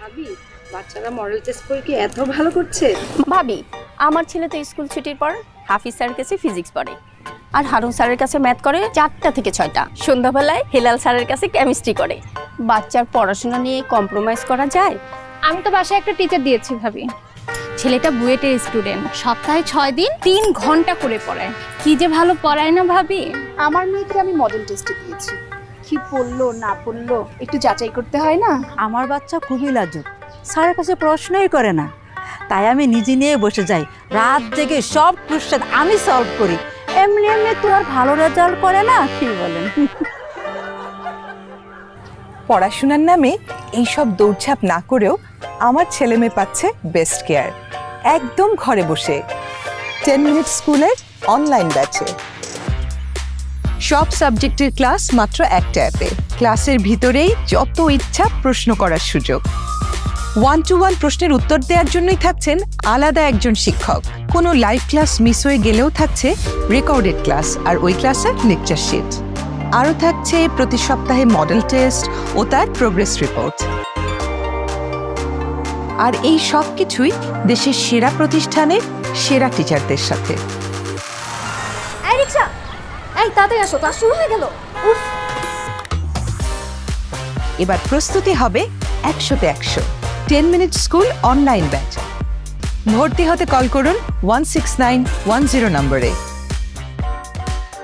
ভাবি বাচ্চারা model test করে কি এত ভালো করছে? ভাবি আমার ছেলে তো স্কুল ছুটির পর হাফিজ স্যারের কাছে ফিজিক্স পড়ে। আর হারুন স্যারের কাছে ম্যাথ করে চারটা থেকে ছয়টা। সন্ধ্যাবেলায় হেলাল স্যারের কাছে কেমিস্ট্রি করে। বাচ্চার পড়াশোনা নিয়ে কম্প্রোমাইজ করা যায়? আমি তো বাসায় একটা টিচার দিয়েছি ভাবি। ছেলেটা বুয়েটের স্টুডেন্ট সপ্তাহে ছয় দিন তিন ঘণ্টা করে পড়ায়। কি যে ভালো পড়ায় না ভাবি? আমার মেয়েকে আমি মডেল টেস্টে দিয়েছি। কি পড়ল না পড়ল একটু যাচাই করতে হয় না? আমার বাচ্চা খুবই লাজুক স্যারের কাছে প্রশ্নই করে না। তাই আমি নিজে নিয়ে বসে যাই রাত জেগে সব কোশ্চেন আমি সলভ করি। এমনি এমনি তো আর ভালো রেজাল্ট করে না কি বলেন? পড়াশোনার নামে এইসব দৌড়ঝাঁপ না করেও আমার ছেলে মেয়ে পাচ্ছে বেস্ট কেয়ার একদম ঘরে বসে টেন মিনিট স্কুলের অনলাইন ব্যাচে সব সাবজেক্টের ক্লাস মাত্র একটা অ্যাপে। ক্লাসের ভিতরেই যত ইচ্ছা প্রশ্ন করার সুযোগ। ওয়ান টু ওয়ান প্রশ্নের উত্তর দেওয়ার জন্যই থাকছেন আলাদা একজন শিক্ষক। কোনো লাইভ ক্লাস মিস হয়ে গেলেও থাকছে রেকর্ডেড ক্লাস আর ওই ক্লাসের লেকচার শিট আরও থাকছে প্রতি সপ্তাহে মডেল টেস্ট ও তার প্রোগ্রেস রিপোর্ট আর এই সব কিছুই দেশের সেরা প্রতিষ্ঠানে সেরা টিচারদের সাথে। এই ক্লাস শুরু হয়ে গেল। এবার প্রস্তুতি হবে একশোতে একশো। Ten minute school, online batch. ভর্তি হতে কল করুন one six nine one zero নম্বরে।